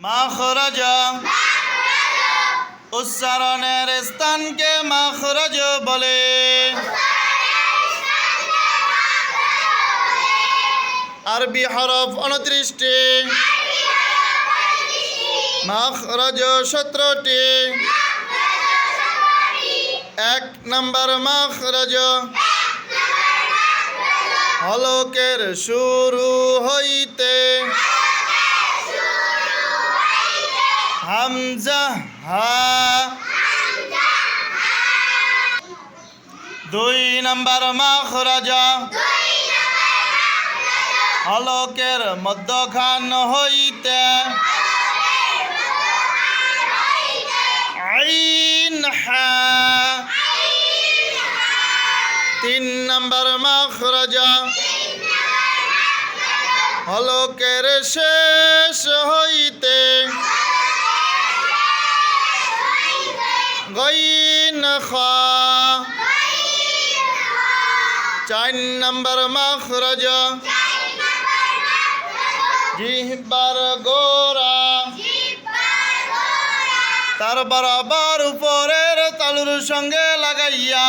মাখরজ উচ্চারণের স্থানকে মাখরজ বলে। আরবি হরফ উনত্রিশটি মাখরজ সতেরোটি। এক নম্বর মাখরজ হলকের শুরু হইতে হামজা হা। দুই নম্বর মাখরজ। হলকের মধ্যখান হইতে। আইন হা। তিন নম্বর মাখরজ। হলকের শেষ হইতে। চার নম্বর মখরজ গোরা তার বরাবর উপরের তালুর সঙ্গে লাগাইয়া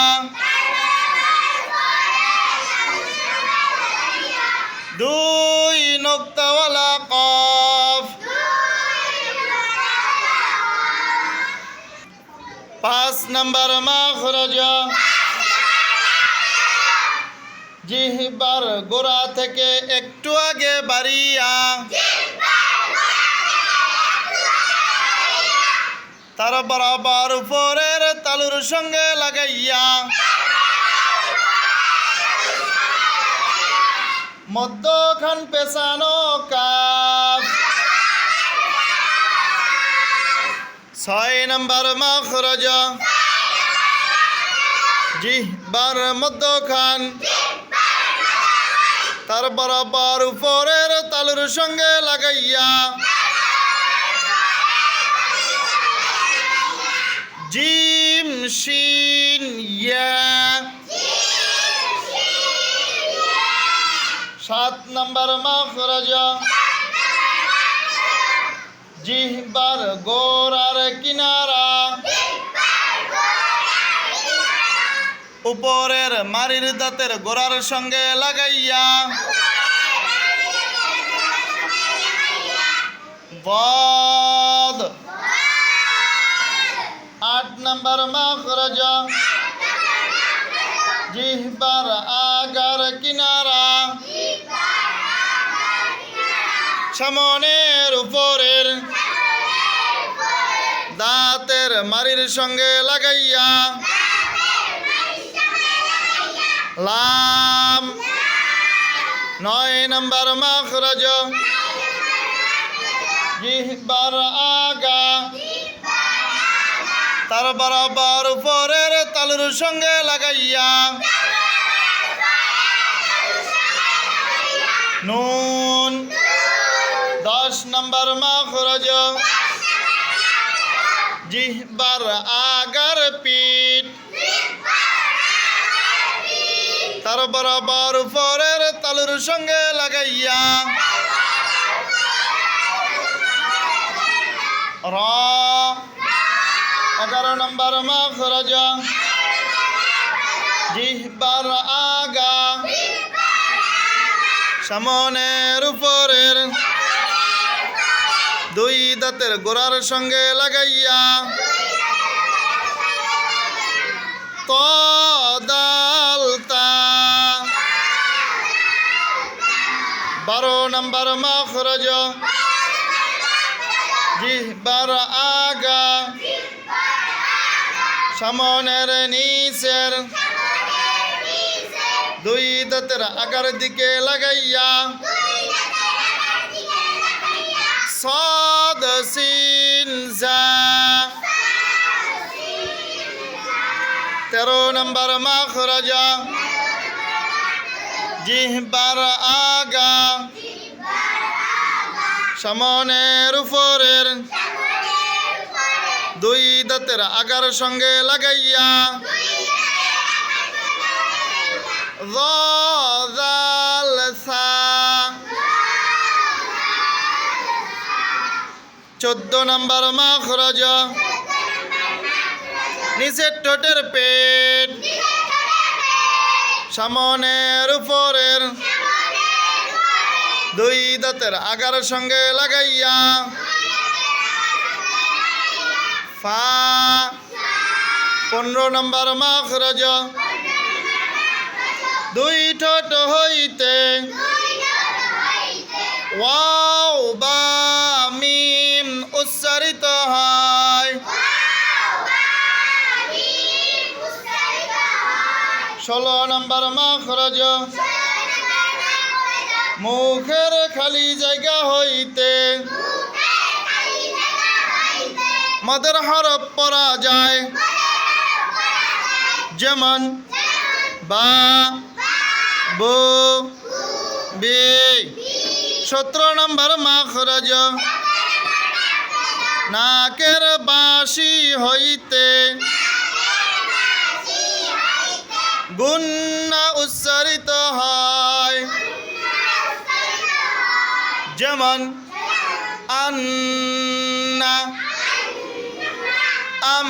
পাঁচ নম্বর মাখরজ জিহ্বার গোড়া থেকে একটু আগে বাড়িয়া। তার বরাবর উপরের তালুর সঙ্গে লাগাইয়া। মধ্যখান পেছানো কাপ ছয় নম্বর মাখরজ। জিহ্বার মধ্যখান। তার বরাবর উপরের তালুর সঙ্গে লাগাইয়া। জিম শিন সাত নম্বর মাখরজ। জিহ্বার গোরার কিনারা। উপরের মারির দাঁতের গোড়ার সঙ্গে লাগাইয়া। বদ। আট নম্বর মাখরজ। জিহ্বার আগার কিনারা। সামনের উপরের দাঁতের মারির সঙ্গে লাগাইয়া। লাম। নয় নম্বর মাখরজ। জিহ্বার আগা। তার বরাবর উপরের তালুর সঙ্গে লাগাইয়া। নুন। দশ নম্বর মাখরজ। জিহ্বার আগার পিঠ। তার বরাবর উপরের তালুর সঙ্গে লাগাইয়া র। এগারো নম্বর মাখরজ। জিহ্বার আগা। সামনের উপরের দুই দাঁতের গোড়ার সঙ্গে লাগাইয়া তদালতা বারো নম্বর মাখরজ। জিহ্বার আগা। সামনের নিচের। দুই দাঁতের আগার দিকে লাগাইয়া। da তেরো নম্বর মাখরাজা। জিহবার আগা। সমনের উপরের দুই দাঁতের আগার সঙ্গে লাগাইয়া। চোদ্দ নম্বর মাখরজ নিচের ঠোঁটের পেট। সামনের উপরের দুই দাঁতের আগার সঙ্গে লাগাইয়া। ফা। পনেরো নম্বর মাখরজ দুই ঠোঁট হইতে। ওয়াও ষোলো নম্বর মাখরজ। মুখের খালি জায়গা হইতে মদের হরফ পরা যায়। যেমন বা, বো, বে। সতেরো নম্বর মাখরজ। নাকের বাঁশি হইতে গুন্না উচ্চারিত হয়। যেমন আন্না আম